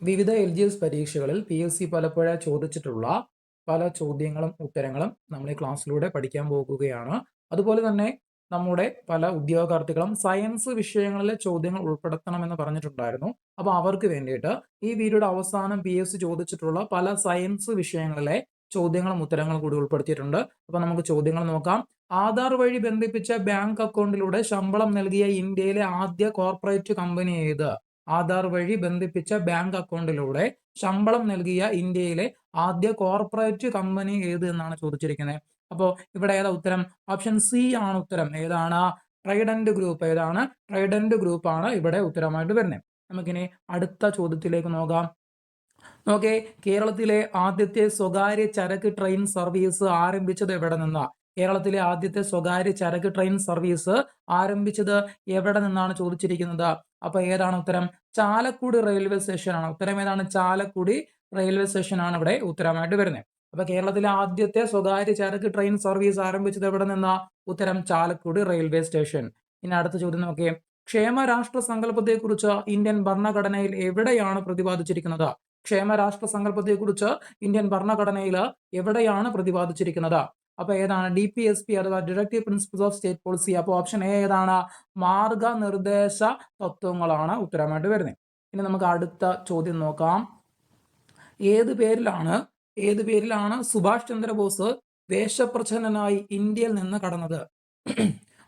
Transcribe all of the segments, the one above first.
വിവിധ L G S പരീക്ഷകളിൽ P S C പലപ്പോഴ ചോദിച്ചിട്ടുള്ള പല ചോദ്യങ്ങളും ഉത്തരങ്ങളും നമ്മൾ ഈ ക്ലാസ്സിലൂടെ പഠിക്കാൻ പോകുകയാണ്. അതുപോലെ തന്നെ നമ്മുടെ പല ഉദ്യോഗാർത്ഥികളും സയൻസ് വിഷയങ്ങളിലെ ചോദ്യങ്ങൾ ഉൾപ്പെടുത്തണമെന്ന് പറഞ്ഞിട്ടുണ്ടായിരുന്നു. അപ്പോൾ അവർക്ക് വേണ്ടിയിട്ട് ഈ വീഡിയോയുടെ അവസാനം പി എസ് ചോദിച്ചിട്ടുള്ള പല സയൻസ് വിഷയങ്ങളിലെ ചോദ്യങ്ങളും ഉത്തരങ്ങളും കൂടി ഉൾപ്പെടുത്തിയിട്ടുണ്ട്. അപ്പോൾ നമുക്ക് ചോദ്യങ്ങൾ നോക്കാം. ആധാർ വഴി ബന്ധിപ്പിച്ച ബാങ്ക് അക്കൗണ്ടിലൂടെ ശമ്പളം നൽകിയ ഇന്ത്യയിലെ ആദ്യ കോർപ്പറേറ്റ് കമ്പനി ഏത്? ആധാർ വഴി ബന്ധിപ്പിച്ച ബാങ്ക് അക്കൗണ്ടിലൂടെ ശമ്പളം നൽകിയ ഇന്ത്യയിലെ ആദ്യ കോർപ്പറേറ്റ് കമ്പനി ഏത് എന്നാണ് ചോദിച്ചിരിക്കുന്നത്. അപ്പോൾ ഇവിടെ ഏതാ ഉത്തരം? ഓപ്ഷൻ സി ആണ് ഉത്തരം. ഏതാണ്? Trident group. ഏതാണ്? ട്രൈഡന്റ് ഗ്രൂപ്പ് ആണ് ഇവിടെ ഉത്തരമായിട്ട് വരുന്നത്. നമുക്കിനി അടുത്ത ചോദ്യത്തിലേക്ക് നോക്കാം. നോക്കേ കേരളത്തിലെ ആദ്യത്തെ സ്വകാര്യ ചരക്ക് ട്രെയിൻ സർവീസ് ആരംഭിച്ചത് എവിടെ നിന്നാ? കേരളത്തിലെ ആദ്യത്തെ സ്വകാര്യ ചരക്ക് ട്രെയിൻ സർവീസ് ആരംഭിച്ചത് എവിടെ നിന്നാണ് ചോദിച്ചിരിക്കുന്നത്? അപ്പൊ ഏതാണ് ഉത്തരം? ചാലക്കുടി റെയിൽവേ സ്റ്റേഷൻ ആണ് ഉത്തരം ഏതാണ്? ചാലക്കുടി റെയിൽവേ സ്റ്റേഷൻ ആണ് ഇവിടെ ഉത്തരമായിട്ട് വരുന്നത്. അപ്പൊ കേരളത്തിലെ ആദ്യത്തെ സ്വകാര്യ ചരക്ക് ട്രെയിൻ സർവീസ് ആരംഭിച്ചത് എവിടെ നിന്നാ? ഉത്തരം ചാലക്കുടി റെയിൽവേ സ്റ്റേഷൻ. ഇനി അടുത്ത ചോദ്യം നോക്കിയേ ക്ഷേമ രാഷ്ട്ര സങ്കല്പത്തെക്കുറിച്ച് ഇന്ത്യൻ ഭരണഘടനയിൽ എവിടെയാണ് പ്രതിപാദിച്ചിരിക്കുന്നത്? ക്ഷേമ രാഷ്ട്ര സങ്കല്പത്തെക്കുറിച്ച് ഇന്ത്യൻ ഭരണഘടനയിൽ എവിടെയാണ് പ്രതിപാദിച്ചിരിക്കുന്നത്? അപ്പൊ ഏതാണ്? ഡി പി എസ് പി അഥവാ directive principles of state policy അപ്പോൾ ഓപ്ഷൻ എ ഏതാണ്? മാർഗനിർദ്ദേശ തത്വങ്ങളാണ് ഉത്തരമായിട്ട് വരുന്നത് ഇനി നമുക്ക് അടുത്ത ചോദ്യം നോക്കാം. ഏത് പേരിലാണ് ഏത് പേരിലാണ് സുഭാഷ് ചന്ദ്രബോസ് വേഷപ്രച്ഛന്നനായി ഇന്ത്യയിൽ നിന്ന് കടന്നത്?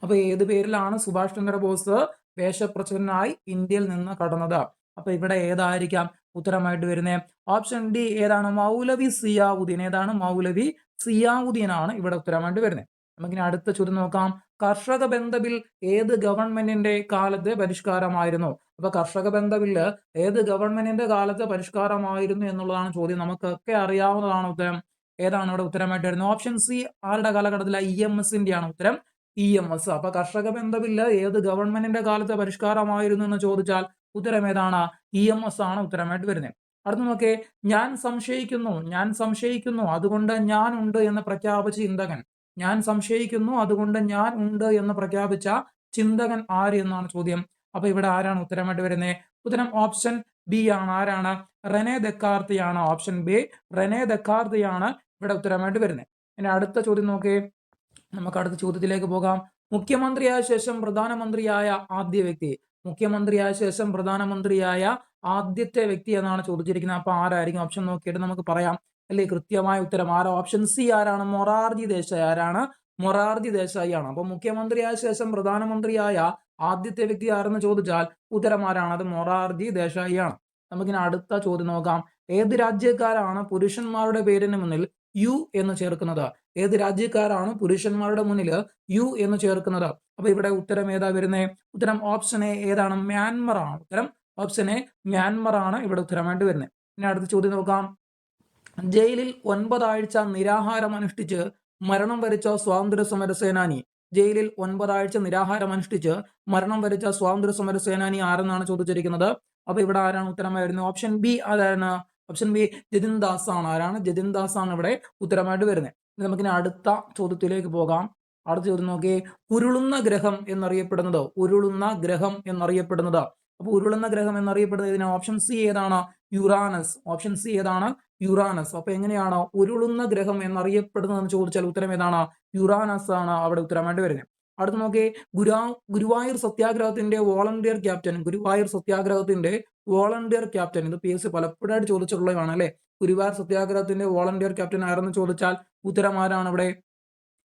അപ്പൊ ഏത് പേരിലാണ് സുഭാഷ് ചന്ദ്രബോസ് വേഷപ്രച്ഛന്നനായി ഇന്ത്യയിൽ നിന്ന് കടന്നത്? അപ്പൊ ഇവിടെ ഏതായിരിക്കാം ഉത്തരമായിട്ട് വരുന്നത് ഓപ്ഷൻ ഡി ഏതാണ്? മൗലവി സിയാവുദ്ദീൻ. ഏതാണ് മൗലവി സിയാവുദ്ദീൻ ആണ് ഇവിടെ ഉത്തരമായിട്ട് വരുന്നത്. നമുക്കിനി അടുത്ത ചോദ്യം നോക്കാം. കർഷക ബന്ധ ബിൽ ഏത് ഗവൺമെന്റിന്റെ കാലത്തെ പരിഷ്കാരമായിരുന്നു? അപ്പൊ കർഷക ബന്ധ ബില്ല് ഏത് ഗവൺമെന്റിന്റെ കാലത്തെ പരിഷ്കാരമായിരുന്നു എന്നുള്ളതാണ് ചോദ്യം. നമുക്കൊക്കെ അറിയാവുന്നതാണ് ഉത്തരം. ഏതാണ് ഇവിടെ ഉത്തരമായിട്ട് വരുന്നത്? ഓപ്ഷൻ സി ആരുടെ കാലഘട്ടത്തിലെ? ഇ എം എസിന്റെ ആണ് ഉത്തരം. ഇ എം എസ് അപ്പൊ കർഷക ബന്ധ ബില്ല് ഏത് ഗവൺമെന്റിന്റെ കാലത്തെ പരിഷ്കാരമായിരുന്നു എന്ന് ചോദിച്ചാൽ ഉത്തരം ഏതാണ്? ഇ എം എസ് ആണ് ഉത്തരമായിട്ട് വരുന്നത്. അടുത്ത നോക്കേ ഞാൻ സംശയിക്കുന്നു ഞാൻ സംശയിക്കുന്നു അതുകൊണ്ട് ഞാൻ ഉണ്ട് എന്ന് പ്രഖ്യാപിച്ച ചിന്തകൻ. ഞാൻ സംശയിക്കുന്നു അതുകൊണ്ട് ഞാൻ ഉണ്ട് എന്ന് പ്രഖ്യാപിച്ച ചിന്തകൻ ആര് എന്നാണ് ചോദ്യം. അപ്പൊ ഇവിടെ ആരാണ് ഉത്തരമായിട്ട് വരുന്നത് ഉത്തരം ഓപ്ഷൻ ബി ആണ്. ആരാണ്? റെനെ ദക്കാർത്തിയാണ്. ഓപ്ഷൻ ബി റെനെ ദക്കാർത്തിയാണ് ഇവിടെ ഉത്തരമായിട്ട് വരുന്നത് ഇനി അടുത്ത ചോദ്യം നോക്കേ. നമുക്ക് അടുത്ത ചോദ്യത്തിലേക്ക് പോകാം. മുഖ്യമന്ത്രിയായ ശേഷം പ്രധാനമന്ത്രിയായ ആദ്യ വ്യക്തി. മുഖ്യമന്ത്രിയായ ശേഷം പ്രധാനമന്ത്രിയായ ആദ്യത്തെ വ്യക്തി എന്നാണ് ചോദിച്ചിരിക്കുന്നത്. അപ്പൊ ആരായിരിക്കും? ഓപ്ഷൻ നോക്കിയിട്ട് നമുക്ക് പറയാം. അല്ലെ? കൃത്യമായ ഉത്തരം. ആരാ? ഓപ്ഷൻ സി ആരാണ്? മൊറാർജി ദേശായി ആരാണ്? മൊറാർജി ദേശായി ആണ്. അപ്പൊ മുഖ്യമന്ത്രിയായ ശേഷം പ്രധാനമന്ത്രിയായ ആദ്യത്തെ വ്യക്തി ആരെന്ന് ചോദിച്ചാൽ ഉത്തരം ആരാണ്? അത് മൊറാർജി ദേശായി ആണ്. നമുക്കിനി അടുത്ത ചോദ്യം നോക്കാം. ഏത് രാജ്യക്കാരാണ് പുരുഷന്മാരുടെ പേരിന് മുന്നിൽ യു എന്ന് ചേർക്കുന്നത്? ഏത് രാജ്യക്കാരാണ് പുരുഷന്മാരുടെ മുന്നിൽ യു എന്ന് ചേർക്കുന്നത്? അപ്പൊ ഇവിടെ ഉത്തരം ഏതാ വരുന്നത് ഉത്തരം ഓപ്ഷൻ എ ഏതാണ്. മ്യാൻമർ ആണ്. ഉത്തരം ഓപ്ഷൻ എ മ്യാൻമർ ആണ് ഇവിടെ ഉത്തരമായിട്ട് വരുന്നത് ഇനി അടുത്ത ചോദ്യം നോക്കാം. ജയിലിൽ ഒൻപതാഴ്ച നിരാഹാരം അനുഷ്ഠിച്ച് മരണം വരിച്ച സ്വാതന്ത്ര്യ സമര സേനാനി. ജയിലിൽ ഒൻപതാഴ്ച നിരാഹാരം അനുഷ്ഠിച്ച് മരണം വരിച്ച സ്വാതന്ത്ര്യ സമര സേനാനി ആരെന്നാണ് ചോദിച്ചിരിക്കുന്നത്? അപ്പൊ ഇവിടെ ആരാണ് ഉത്തരമായി വരുന്നത്? ഓപ്ഷൻ ബി ആരാണ്? ഓപ്ഷൻ ബി ജതിൻ ദാസ് ആണ്. ആരാണ്? ജതിൻ ദാസ് ആണ് ഇവിടെ ഉത്തരമായിട്ട് വരുന്നത് നമുക്കിനി അടുത്ത ചോദ്യത്തിലേക്ക് പോകാം. അടുത്ത ചോദ്യം നോക്കി ഉരുളുന്ന ഗ്രഹം എന്നറിയപ്പെടുന്നത്. ഉരുളുന്ന ഗ്രഹം എന്നറിയപ്പെടുന്നത്. അപ്പോൾ ഉരുളുന്ന ഗ്രഹം എന്നറിയപ്പെടുന്നത് ഇതിന് ഓപ്ഷൻ സി ഏതാണ്? യുറാനസ് ഓപ്ഷൻ സി ഏതാണ്? യുറാനസ് അപ്പൊ എങ്ങനെയാണ്? ഉരുളുന്ന ഗ്രഹം എന്നറിയപ്പെടുന്നതെന്ന് ചോദിച്ചാൽ ഉത്തരം ഏതാണ്? യുറാനസ് ആണ് അവിടെ ഉത്തരമായിട്ട് വരുന്നത്. അടുത്ത് നോക്കി ഗുരാ ഗുരുവായൂർ സത്യാഗ്രഹത്തിന്റെ വോളണ്ടിയർ ക്യാപ്റ്റൻ ഗുരുവായൂർ സത്യാഗ്രഹത്തിന്റെ വോളണ്ടിയർ ക്യാപ്റ്റൻ ഇത് പി എസ് സി പലപ്പോഴായിട്ട് ചോദിച്ചിട്ടുള്ളതാണ് അല്ലെ? ഗുരുവായൂർ സത്യാഗ്രഹത്തിന്റെ വോളണ്ടിയർ ക്യാപ്റ്റൻ ആരെന്ന് ചോദിച്ചാൽ ഉത്തരം ആരാണ് ഇവിടെ?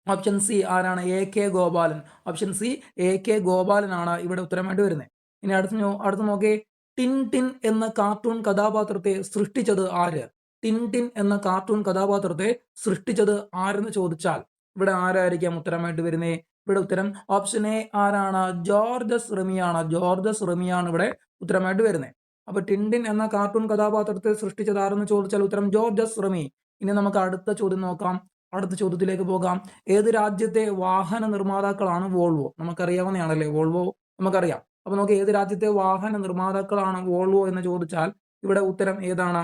ഓപ്ഷൻ സി ആരാണ്? A K Gopalan. Option C A K ഗോപാലനാണ് ഇവിടെ ഉത്തരമായിട്ട് വരുന്നത്. ഇനി അടുത്ത അടുത്ത നോക്കേ. ടിൻ ടിൻ എന്ന കാർട്ടൂൺ കഥാപാത്രത്തെ സൃഷ്ടിച്ചത് ആര്? ടിൻ ടിൻ എന്ന കാർട്ടൂൺ കഥാപാത്രത്തെ സൃഷ്ടിച്ചത് ആരെന്ന് ചോദിച്ചാൽ ഇവിടെ ആരായിരിക്കാം ഉത്തരമായിട്ട് വരുന്നത് ഇവിടെ ഉത്തരം ഓപ്ഷൻ എ ആരാണ്? ജോർജസ് റെമിയാണ്. ജോർജസ് റെമിയാണ് ഇവിടെ ഉത്തരമായിട്ട് വരുന്നത് അപ്പൊ ടിൻഡിൻ എന്ന കാർട്ടൂൺ കഥാപാത്രത്തെ സൃഷ്ടിച്ചത് ആരെന്ന് ചോദിച്ചാൽ ഉത്തരം ജോർജസ് റെമി. ഇനി നമുക്ക് അടുത്ത ചോദ്യം നോക്കാം. അടുത്ത ചോദ്യത്തിലേക്ക് പോകാം. ഏത് രാജ്യത്തെ വാഹന നിർമ്മാതാക്കളാണ് വോൾവോ? നമുക്കറിയാവുന്നതാണല്ലേ വോൾവോ? നമുക്കറിയാം. അപ്പൊ നമുക്ക് ഏത് രാജ്യത്തെ വാഹന നിർമ്മാതാക്കളാണ് വോൾവോ എന്ന് ചോദിച്ചാൽ ഇവിടെ ഉത്തരം ഏതാണ്?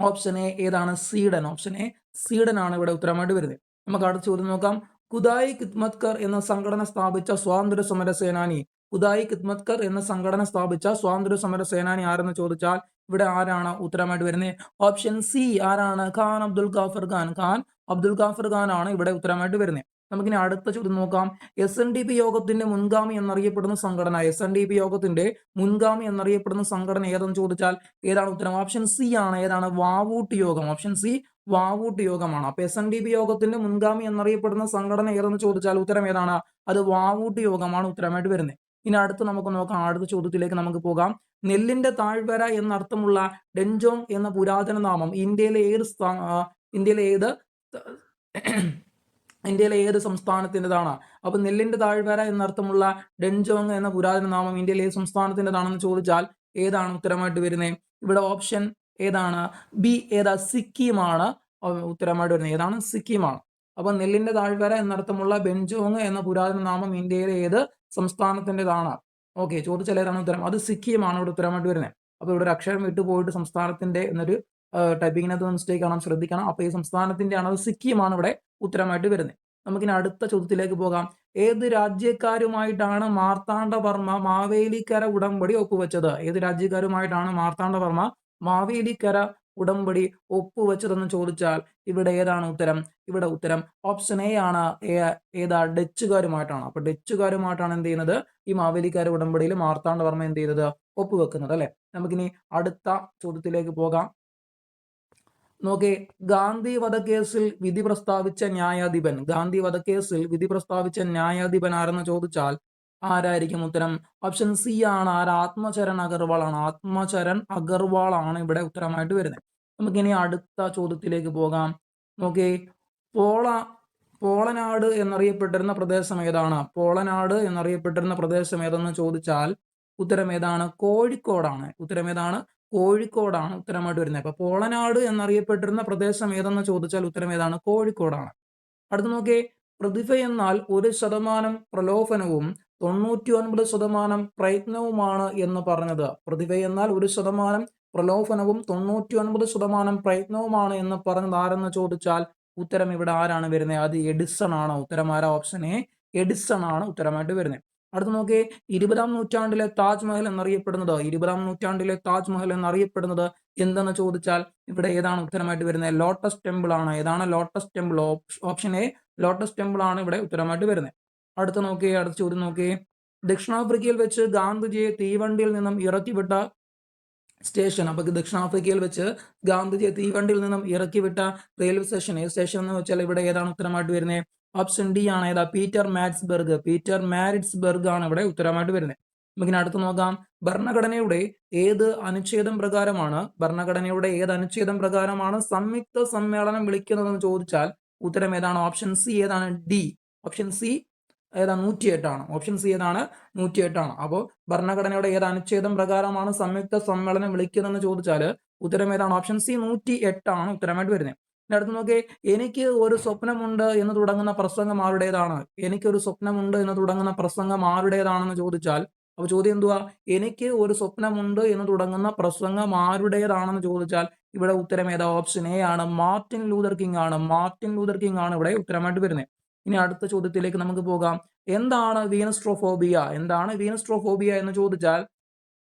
ഓപ്ഷൻ എ ഏതാണ്? സീഡൻ ഓപ്ഷൻ എ സീഡൻ ആണ് ഇവിടെ ഉത്തരമായിട്ട് വരുന്നത്. നമുക്ക് അടുത്ത ചോദ്യം നോക്കാം. കുദായി കിത്മത്കർ എന്ന സംഘടന സ്ഥാപിച്ച സ്വാതന്ത്ര്യ സമര സേനാനി. കുദായി കിത്മത്കർ എന്ന സംഘടന സ്ഥാപിച്ച സ്വാതന്ത്ര്യ സമര സേനാനി ആരെന്ന് ചോദിച്ചാൽ ഇവിടെ ആരാണ് ഉത്തരമായിട്ട് വരുന്നത്? ഓപ്ഷൻ സി ആരാണ്? ഖാൻ അബ്ദുൽ ഖാഫർ ഖാൻ. ഖാൻ അബ്ദുൽ ഖാഫർ ഖാൻ ആണ് ഇവിടെ ഉത്തരമായിട്ട് വരുന്നത്. നമുക്കിനി അടുത്ത ചോദ്യം നോക്കാം. എസ് എൻ ഡി പി യോഗത്തിന്റെ മുൻഗാമി എന്നറിയപ്പെടുന്ന സംഘടന എസ് എൻ ഡി പി യോഗത്തിന്റെ മുൻഗാമി എന്നറിയപ്പെടുന്ന സംഘടന ഏതെന്ന് ചോദിച്ചാൽ ഏതാണ് ഉത്തരം? ഓപ്ഷൻ സി ആണ്. ഏതാണ്? വാവൂട്ട് യോഗം. ഓപ്ഷൻ സി വാവൂട്ട് യോഗമാണ്. അപ്പൊ എസ് എൻ ഡി പി യോഗത്തിന്റെ മുൻഗാമി എന്നറിയപ്പെടുന്ന സംഘടന ഏതെന്ന് ചോദിച്ചാൽ ഉത്തരം ഏതാണ്? അത് വാവൂട്ട് യോഗമാണ് ഉത്തരമായിട്ട് വരുന്നത് ഇനി അടുത്ത് നമുക്ക് നോക്കാം. അടുത്ത ചോദ്യത്തിലേക്ക് നമുക്ക് പോകാം. നെല്ലിന്റെ താഴ്വര എന്നർത്ഥമുള്ള ഡെൻജോങ് എന്ന പുരാതന നാമം ഇന്ത്യയിലെ ഏത് ഇന്ത്യയിലെ ഏത് ഇന്ത്യയിലെ ഏത് സംസ്ഥാനത്തിന്റെതാണ്? അപ്പൊ നെല്ലിന്റെ താഴ്വര എന്നർത്ഥമുള്ള ഡെൻജോങ് എന്ന പുരാതന നാമം ഇന്ത്യയിലെ ഏത് സംസ്ഥാനത്തിന്റെതാണെന്ന് ചോദിച്ചാൽ ഏതാണ് ഉത്തരമായിട്ട് വരുന്നത് ഇവിടെ ഓപ്ഷൻ ഏതാണ്? ബി ഏതാ? സിക്കിമാണ്. ഉത്തരമായിട്ട് വരുന്നത് ഏതാണ്? സിക്കിമാണ്. അപ്പൊ നെല്ലിന്റെ താഴ്വര എന്നർത്ഥമുള്ള ബെൻജോങ് എന്ന പുരാതന നാമം ഇന്ത്യയിലെ ഏത് സംസ്ഥാനത്തിന്റെതാണ്? ഓക്കെ ചോദിച്ചാൽ ഏതാണ് ഉത്തരം? അത് സിക്കിമാണ് ഇവിടെ ഉത്തരമായിട്ട് വരുന്നത്. അപ്പോൾ ഇവിടെ ഒരു അക്ഷരം വിട്ടുപോയിട്ട് സംസ്ഥാനത്തിന്റെ എന്നൊരു ടൈപ്പിങ്ങിനകത്ത് മിസ്റ്റേക്ക് ആണോ ശ്രദ്ധിക്കണം. അപ്പോൾ ഈ സംസ്ഥാനത്തിന്റെ ആണ് സിക്കിമാണ് ഇവിടെ ഉത്തരമായിട്ട് വരുന്നത്. നമുക്കിനി അടുത്ത ചോദ്യത്തിലേക്ക് പോകാം. ഏത് രാജ്യക്കാരുമായിട്ടാണ് മാർത്താണ്ഡവർമ്മ മാവേലിക്കര ഉടമ്പടി ഒപ്പുവെച്ചത്? ഏത് രാജ്യക്കാരുമായിട്ടാണ് മാർത്താണ്ഡവർമ്മ മാവേലിക്കര ഉടമ്പടി ഒപ്പുവെച്ചതെന്ന് ചോദിച്ചാൽ ഇവിടെ ഏതാണ് ഉത്തരം? ഇവിടെ ഉത്തരം ഓപ്ഷൻ എ ആണ്. ഏതാ? ഡച്ചുകാരുമായിട്ടാണ്. അപ്പൊ ഡച്ചുകാരുമായിട്ടാണ് എന്ത് ചെയ്യുന്നത്? ഈ മാവേലിക്കാര ഉടമ്പടിയിൽ മാർത്താണ്ഡവർമ്മ എന്ത് ചെയ്തത്? ഒപ്പുവെക്കുന്നത് അല്ലെ? നമുക്കിനി അടുത്ത ചോദ്യത്തിലേക്ക് പോകാം. നോക്കേ ഗാന്ധി വധക്കേസിൽ വിധി പ്രസ്താവിച്ച ന്യായാധിപൻ ഗാന്ധി വധക്കേസിൽ വിധി പ്രസ്താവിച്ച ന്യായാധിപൻ ആരെന്ന് ചോദിച്ചാൽ ആരായിരിക്കും ഉത്തരം? ഓപ്ഷൻ സി ആണ്. ആര്? ആത്മചരൺ അഗർവാൾ ആണ്. ആത്മചരൺ അഗർവാൾ ആണ് ഇവിടെ ഉത്തരമായിട്ട് വരുന്നത്. നമുക്കിനി അടുത്ത ചോദ്യത്തിലേക്ക് പോകാം. നോക്കേ പോള പോളനാട് എന്നറിയപ്പെട്ടിരുന്ന പ്രദേശം ഏതാണ്? പോളനാട് എന്നറിയപ്പെട്ടിരുന്ന പ്രദേശം ഏതെന്ന് ചോദിച്ചാൽ ഉത്തരം ഏതാണ്? കോഴിക്കോടാണ്. ഉത്തരം ഏതാണ്? കോഴിക്കോടാണ് ഉത്തരമായിട്ട് വരുന്നത്. അപ്പൊ പോളനാട് എന്നറിയപ്പെട്ടിരുന്ന പ്രദേശം ഏതെന്ന് ചോദിച്ചാൽ ഉത്തരം ഏതാണ്? കോഴിക്കോടാണ്. അടുത്ത് നോക്കിയേ പ്രതിഭ എന്നാൽ ഒരു ശതമാനം പ്രലോഭനവും തൊണ്ണൂറ്റി ഒൻപത് ശതമാനം പ്രയത്നവുമാണ് എന്ന് പറഞ്ഞത്. പ്രതിഭ എന്നാൽ ഒരു ശതമാനം പ്രലോഭനവും തൊണ്ണൂറ്റി ഒൻപത് ശതമാനം പ്രയത്നവുമാണ് എന്ന് പറഞ്ഞത് ആരെന്ന് ചോദിച്ചാൽ ഉത്തരം ഇവിടെ ആരാണ് വരുന്നത്? അത് എഡിസൺ ആണ് ഉത്തരം ആരാ? ഓപ്ഷൻ എ എഡിസൺ ആണ് ഉത്തരമായിട്ട് വരുന്നത്. അടുത്ത് നോക്കിയേ ഇരുപതാം നൂറ്റാണ്ടിലെ താജ്മഹൽ എന്നറിയപ്പെടുന്നത്. ഇരുപതാം നൂറ്റാണ്ടിലെ താജ്മഹൽ എന്നറിയപ്പെടുന്നത് എന്തെന്ന് ചോദിച്ചാൽ ഇവിടെ ഏതാണ് ഉത്തരമായിട്ട് വരുന്നത്? ലോട്ടസ് ടെമ്പിൾ ആണ്. ഏതാണ് lotus temple? Option A lotus temple ആണ് ഇവിടെ ഉത്തരമായിട്ട് വരുന്നത്. അടുത്ത് നോക്കിയേ അടുത്ത ചോദ്യം നോക്കിയേ ദക്ഷിണാഫ്രിക്കയിൽ വെച്ച് ഗാന്ധിജിയെ തീവണ്ടിയിൽ നിന്നും ഇറക്കിവിട്ട സ്റ്റേഷൻ. അപ്പൊ ദക്ഷിണാഫ്രിക്കയിൽ വെച്ച് ഗാന്ധിജിയെ തീവണ്ടിയിൽ നിന്നും ഇറക്കിവിട്ട റെയിൽവേ സ്റ്റേഷൻ. ഏത് സ്റ്റേഷൻ എന്ന് വെച്ചാൽ ഇവിടെ ഏതാണ് ഉത്തരമായിട്ട് വരുന്നത്? ഓപ്ഷൻ ഡി ആണ് ഏതാ? പീറ്റർ മാറ്റ്സ്ബർഗ് പീറ്റർ മാരിറ്റ്സ്ബർഗ് ആണ് ഇവിടെ ഉത്തരമായിട്ട് വരുന്നത്. നമുക്കിനി അടുത്ത് നോക്കാം. ഭരണഘടനയുടെ ഏത് അനുച്ഛേദം പ്രകാരമാണ്? ഭരണഘടനയുടെ ഏത് അനുച്ഛേദം പ്രകാരമാണ് സംയുക്ത സമ്മേളനം വിളിക്കുന്നതെന്ന് ചോദിച്ചാൽ ഉത്തരം ഏതാണ്? ഓപ്ഷൻ സി ഏതാണ്? ഡി ഓപ്ഷൻ സി ഏതാണ് നൂറ്റി എട്ടാണ് ഓപ്ഷൻ സി ഏതാണ്? നൂറ്റി എട്ടാണ് അപ്പോൾ ഭരണഘടനയുടെ ഏത് അനുച്ഛേദം പ്രകാരമാണ് സംയുക്ത സമ്മേളനം വിളിക്കുന്നതെന്ന് ചോദിച്ചാൽ ഉത്തരം ഏതാണ്? ഓപ്ഷൻ സി നൂറ്റി എട്ടാണ് ഉത്തരമായിട്ട് വരുന്നത്. അടുത്ത് നോക്കി എനിക്ക് ഒരു സ്വപ്നമുണ്ട് എന്ന് തുടങ്ങുന്ന പ്രസംഗം ആരുടേതാണ്? എനിക്കൊരു സ്വപ്നമുണ്ട് എന്ന് തുടങ്ങുന്ന പ്രസംഗം ആരുടേതാണെന്ന് ചോദിച്ചാൽ അപ്പൊ ചോദ്യം എന്തുവാ? എനിക്ക് ഒരു സ്വപ്നമുണ്ട് എന്ന് തുടങ്ങുന്ന പ്രസംഗം ആരുടേതാണെന്ന് ചോദിച്ചാൽ ഇവിടെ ഉത്തരം ഏതാ? ഓപ്ഷൻ എ ആണ്. മാർട്ടിൻ ലൂതർ കിങ് ആണ്. മാർട്ടിൻ ലൂതർ കിങ് ആണ് ഇവിടെ ഉത്തരമായിട്ട് വരുന്നത് ഇനി അടുത്ത ചോദ്യത്തിലേക്ക് നമുക്ക് പോകാം. എന്താണ് വീനസ്ട്രോഫോബിയ? എന്താണ് വീനസ്ട്രോഫോബിയ എന്ന് ചോദിച്ചാൽ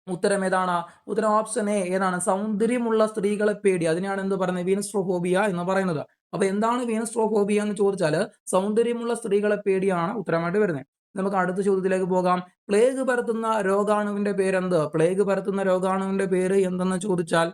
ഉത്തരം ഏതാണ് ഉത്തരം ഓപ്ഷൻ എ ഏതാണ്? സൗന്ദര്യമുള്ള സ്ത്രീകളെ പേടി. അതിനാണ് എന്ത് പറയുന്നത്? വീനസ്ട്രോഫോബിയ എന്ന് പറയുന്നത്. അപ്പൊ എന്താണ് വീനസ്ട്രോഫോബിയ എന്ന് ചോദിച്ചാൽ സൗന്ദര്യമുള്ള സ്ത്രീകളെ പേടിയാണ് ഉത്തരമായിട്ട് വരുന്നത്. നമുക്ക് അടുത്ത ചോദ്യത്തിലേക്ക് പോകാം. പ്ലേഗ് പരത്തുന്ന രോഗാണുവിന്റെ പേരെന്ത്? പ്ലേഗ് പരത്തുന്ന രോഗാണുവിന്റെ പേര് എന്തെന്ന് ചോദിച്ചാൽ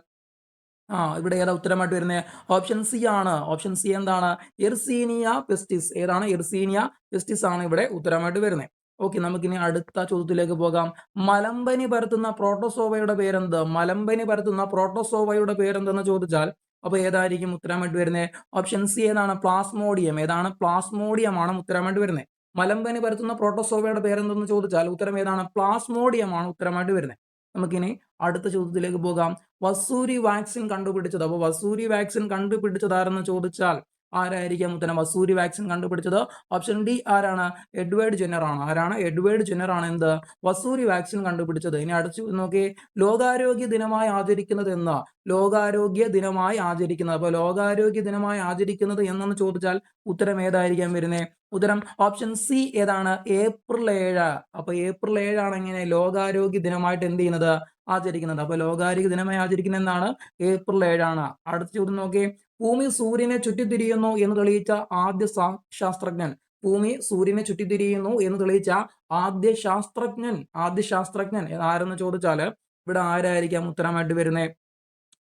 ആ ഇവിടെ ഏതാ ഉത്തരമായിട്ട് വരുന്നത് ഓപ്ഷൻ സി ആണ്. ഓപ്ഷൻ സി എന്താണ്? എർസീനിയ പെസ്റ്റിസ് ഏതാണ്? എർസീനിയ പെസ്റ്റിസ് ആണ് ഇവിടെ ഉത്തരമായിട്ട് വരുന്നത് ഓക്കെ നമുക്കിനി അടുത്ത ചോദ്യത്തിലേക്ക് പോകാം. മലമ്പനി പരത്തുന്ന പ്രോട്ടോസോവയുടെ പേരെന്ത്? മലമ്പനി പരത്തുന്ന പ്രോട്ടോസോവയുടെ പേരെന്തെന്ന് ചോദിച്ചാൽ അപ്പൊ ഏതായിരിക്കും ഉത്തരമായിട്ട് വരുന്നത് ഓപ്ഷൻ സി ഏതാണ്? പ്ലാസ്മോഡിയം ഏതാണ്? പ്ലാസ്മോഡിയം ആണ് ഉത്തരമായിട്ട് വരുന്നത് മലമ്പനി പരത്തുന്ന പ്രോട്ടോസോവയുടെ പേരെന്തെന്ന് ചോദിച്ചാൽ ഉത്തരം ഏതാണ്? പ്ലാസ്മോഡിയം ആണ് ഉത്തരമായിട്ട് വരുന്നത് നമുക്കിനി അടുത്ത ചോദ്യത്തിലേക്ക് പോകാം. വസൂരി വാക്സിൻ കണ്ടുപിടിച്ചത്. അപ്പോൾ വസൂരി വാക്സിൻ കണ്ടുപിടിച്ചതാരെന്ന് ചോദിച്ചാൽ ആരായിരിക്കാം ഉത്തരം? വസൂരി വാക്സിൻ കണ്ടുപിടിച്ചത്? ഓപ്ഷൻ ഡി ആരാണ്? എഡ്വേർഡ് ജെന്നർ ആണ്. ആരാണ്? എഡ്വേർഡ് ജെന്നർ ആണ് എന്ത്? വസൂരി വാക്സിൻ കണ്ടുപിടിച്ചത്. ഇനി അടച്ചു നോക്കി ലോകാരോഗ്യ ദിനമായി ആചരിക്കുന്നത് എന്ന് ലോകാരോഗ്യ ദിനമായി ആചരിക്കുന്നത്. അപ്പോൾ ലോകാരോഗ്യ ദിനമായി ആചരിക്കുന്നത് എന്നെന്ന് ചോദിച്ചാൽ ഉത്തരം ഏതായിരിക്കാം വരുന്നത് ഉത്തരം ഓപ്ഷൻ സി ഏതാണ്? ഏപ്രിൽ ഏഴ്. അപ്പൊ ഏപ്രിൽ ഏഴാണ് ഇങ്ങനെ ലോകാരോഗ്യ ദിനമായിട്ട് എന്ത് ചെയ്യുന്നത്? ആചരിക്കുന്നത്. അപ്പൊ ലോകാരിക ദിനമായി ആചരിക്കുന്ന എന്നാണ് ഏപ്രിൽ ഏഴാണ്. അടുത്ത ചോദ്യം നോക്കേ ഭൂമി സൂര്യനെ ചുറ്റിത്തിരിയുന്നു എന്ന് തെളിയിച്ച ആദ്യ ശാസ്ത്രജ്ഞൻ. ഭൂമി സൂര്യനെ ചുറ്റിത്തിരിയുന്നു എന്ന് തെളിയിച്ച ആദ്യ ശാസ്ത്രജ്ഞൻ. ആദ്യ ശാസ്ത്രജ്ഞൻ ആരെന്ന് ചോദിച്ചാൽ ഇവിടെ ആരായിരിക്കാം ഉത്തരമായിട്ട് വരുന്നത്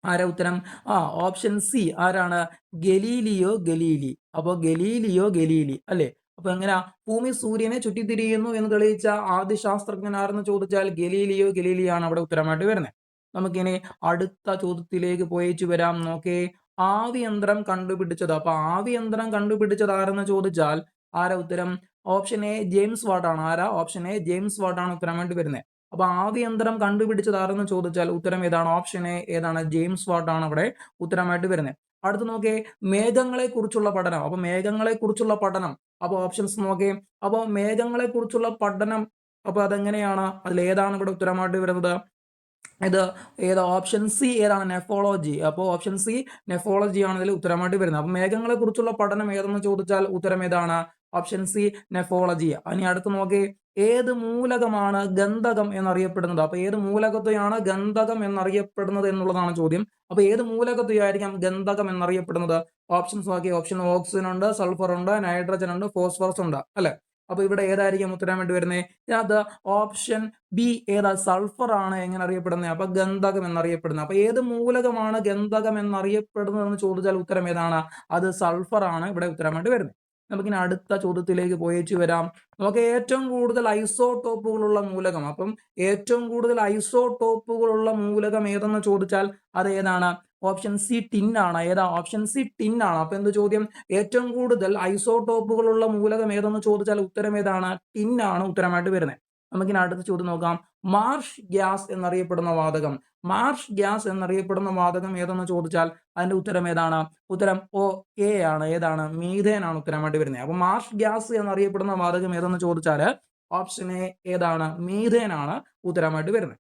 ആരാ ഉത്തരം? ആ ഓപ്ഷൻ സി. ആരാണ്? Galileo Galilei. അപ്പോൾ ഗലീലിയോ ഗലീലി. അല്ലേ? അപ്പൊ എങ്ങനെയാ ഭൂമി സൂര്യനെ ചുറ്റിത്തിരിയുന്നു എന്ന് തെളിയിച്ച ആദ്യ ശാസ്ത്രജ്ഞനാർന്ന് ചോദിച്ചാൽ ഗലീലിയോ ഗലീലിയാണ് അവിടെ ഉത്തരമായിട്ട് വരുന്നത്. നമുക്കിനി അടുത്ത ചോദ്യത്തിലേക്ക് പോയിച്ചു വരാം. നോക്കേ ആവിയന്ത്രം കണ്ടുപിടിച്ചത്. അപ്പൊ ആവിയന്ത്രം കണ്ടുപിടിച്ചത് ആരെന്ന് ചോദിച്ചാൽ ആരാ ഉത്തരം? ഓപ്ഷൻ എ ജെയിംസ് വാട്ട് ആണ്. ആരാ? ഓപ്ഷൻ എ ജെയിംസ് വാട്ട് ആണ് ഉത്തരമായിട്ട് വരുന്നത്. അപ്പൊ ആവിയന്ത്രം കണ്ടുപിടിച്ചത് ആരെന്ന് ചോദിച്ചാൽ ഉത്തരം ഏതാണ്? ഓപ്ഷൻ എ ഏതാണ്? ജെയിംസ് വാട്ട് ആണ് അവിടെ ഉത്തരമായിട്ട് വരുന്നത്. അടുത്ത് നോക്കിയേ മേഘങ്ങളെ കുറിച്ചുള്ള പഠനം. അപ്പൊ മേഘങ്ങളെ കുറിച്ചുള്ള പഠനം അപ്പൊ ഓപ്ഷൻസ് നോക്കുകയും അപ്പോൾ മേഘങ്ങളെ കുറിച്ചുള്ള പഠനം അപ്പൊ അതെങ്ങനെയാണ്? അതിൽ ഏതാണ് ഇവിടെ ഉത്തരമായിട്ട് വരുന്നത്. ഇത് ഏതാ ഓപ്ഷൻ സി ഏതാണ്? നെഫോളജി അപ്പോൾ ഓപ്ഷൻ സി നെഫോളജി ആണ് ഇതിൽ ഉത്തരമായിട്ട് വരുന്നത്. അപ്പോൾ മേഘങ്ങളെ കുറിച്ചുള്ള പഠനം ഏതെന്ന് ചോദിച്ചാൽ ഉത്തരം ഏതാണ്? ഓപ്ഷൻ സി നെഫോളജി ഇനി അടുത്ത് നോക്കി. ഏത് മൂലകമാണ് ഗന്ധകം എന്നറിയപ്പെടുന്നത്? അപ്പൊ ഏത് മൂലകത്തെയാണ് ഗന്ധകം എന്നറിയപ്പെടുന്നത് എന്നുള്ളതാണ് ചോദ്യം. അപ്പൊ ഏത് മൂലകത്തെയായിരിക്കാം ഗന്ധകം എന്നറിയപ്പെടുന്നത്? ഓപ്ഷൻസ് നോക്കി. ഓപ്ഷൻ ഓക്സിജൻ ഉണ്ട് സൾഫർ ഉണ്ട് നൈട്രജൻ ഉണ്ട് ഫോസ്ഫറസ് ഉണ്ട്. അല്ലെ? അപ്പൊ ഇവിടെ ഏതായിരിക്കും ഉത്തരം വേണ്ടി വരുന്നത് ഇതിനകത്ത് ഓപ്ഷൻ ബി ഏതാ? സൾഫർ ആണ് എങ്ങനെ അറിയപ്പെടുന്നത് അപ്പൊ ഗന്ധകം എന്നറിയപ്പെടുന്നത്. അപ്പൊ ഏത് മൂലകമാണ് ഗന്ധകം എന്നറിയപ്പെടുന്നത് എന്ന് ചോദിച്ചാൽ ഉത്തരം ഏതാണ്? അത് സൾഫർ ആണ്. ഇവിടെ ഉത്തരം വേണ്ടി വരുന്നത് നമുക്കിനി അടുത്ത ചോദ്യത്തിലേക്ക് പോയേച്ചു വരാം. നമുക്ക് ഏറ്റവും കൂടുതൽ ഐസോടോപ്പുകളുള്ള മൂലകം. അപ്പം ഏറ്റവും കൂടുതൽ ഐസോടോപ്പുകളുള്ള മൂലകം ഏതെന്ന് ചോദിച്ചാൽ അത് ഏതാണ്? ഓപ്ഷൻ സി ടിൻ ആണ്. ഏതാ? ഓപ്ഷൻ സി ടിൻ ആണ്. അപ്പൊ എന്ത് ചോദ്യം? ഏറ്റവും കൂടുതൽ ഐസോടോപ്പുകളുള്ള മൂലകം ഏതെന്ന് ചോദിച്ചാൽ ഉത്തരം ഏതാണ്? ടിൻ ആണ് ഉത്തരമായിട്ട് വരുന്നത്. നമുക്കിനി അടുത്ത ചോദ്യം നോക്കാം. മാർഷ് ഗ്യാസ് എന്നറിയപ്പെടുന്ന വാതകം. മാർഷ് ഗ്യാസ് എന്നറിയപ്പെടുന്ന വാതകം ഏതെന്ന് ചോദിച്ചാൽ അതിന്റെ ഉത്തരം ഏതാണ്? ഉത്തരം ഓ എ ആണ്. ഏതാണ്? മീഥേൻ ആണ് ഉത്തരമായിട്ട് വരുന്നത്. അപ്പൊ മാർഷ് ഗ്യാസ് എന്നറിയപ്പെടുന്ന വാതകം ഏതെന്ന് ചോദിച്ചാൽ ഓപ്ഷൻ എ ഏതാണ്? മീഥേൻ ആണ് ഉത്തരമായിട്ട് വരുന്നത്.